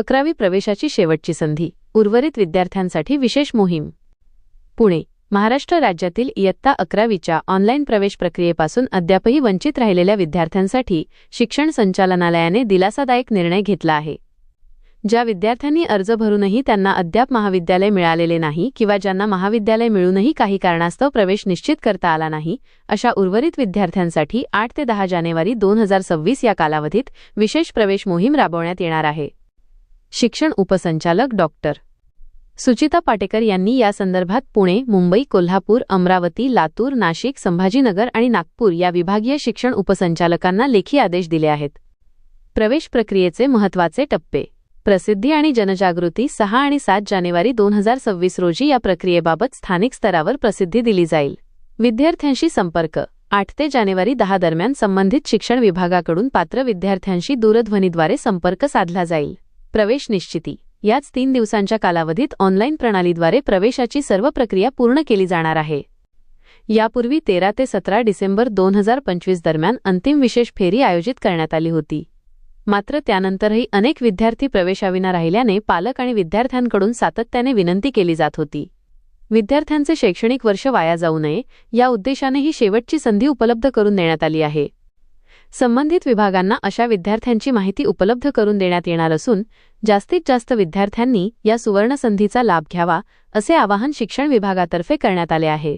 अकरावी प्रवेशाची शेवटची संधी. उर्वरित विद्यार्थ्यांसाठी विशेष मोहीम. पुणे महाराष्ट्र राज्यातील इयत्ता अकरावीच्या ऑनलाईन प्रवेश प्रक्रियेपासून अद्यापही वंचित राहिलेल्या विद्यार्थ्यांसाठी शिक्षण संचालनालयाने दिलासादायक निर्णय घेतला आहे. ज्या विद्यार्थ्यांनी अर्ज भरूनही त्यांना अद्याप महाविद्यालय मिळालेले नाही किंवा ज्यांना महाविद्यालय मिळूनही काही कारणास्तव प्रवेश निश्चित करता आला नाही अशा उर्वरित विद्यार्थ्यांसाठी आठ ते दहा जानेवारी दोन हजार सव्वीस या कालावधीत विशेष प्रवेश मोहीम राबवण्यात येणार आहे. शिक्षण उपसंचालक डॉक्टर सुचिता पाटेकर यांनी या संदर्भात पुणे मुंबई कोल्हापूर अमरावती लातूर नाशिक संभाजीनगर आणि नागपूर या विभागीय शिक्षण उपसंचालकांना लेखी आदेश दिले आहेत. प्रवेश प्रक्रियेचे महत्त्वाचे टप्पे. प्रसिद्धी आणि जनजागृती सहा आणि सात जानेवारी दोन हजार सव्वीस रोजी या प्रक्रियेबाबत स्थानिक स्तरावर प्रसिद्धी दिली जाईल. विद्यार्थ्यांशी संपर्क. आठ ते जानेवारी दहा दरम्यान संबंधित शिक्षण विभागाकडून पात्र विद्यार्थ्यांशी दूरध्वनीद्वारे संपर्क साधला जाईल. प्रवेश निश्चिती. याच तीन दिवसांच्या कालावधीत ऑनलाईन प्रणालीद्वारे प्रवेशाची सर्व प्रक्रिया पूर्ण केली जाणार आहे. यापूर्वी तेरा ते सतरा डिसेंबर दोन हजार पंचवीस दरम्यान अंतिम विशेष फेरी आयोजित करण्यात आली होती. मात्र त्यानंतरही अनेक विद्यार्थी प्रवेशाविना राहिल्याने पालक आणि विद्यार्थ्यांकडून सातत्याने विनंती केली जात होती. विद्यार्थ्यांचे शैक्षणिक वर्ष वाया जाऊ नये या उद्देशाने ही शेवटची संधी उपलब्ध करून देण्यात आली आहे. संबंधित विभागांना अशा विद्यार्थ्यांची माहिती उपलब्ध करून देण्यात येणार असून जास्तीत जास्त विद्यार्थ्यांनी या सुवर्णसंधीचा लाभ घ्यावा असे आवाहन शिक्षण विभागातर्फे करण्यात आले आहे.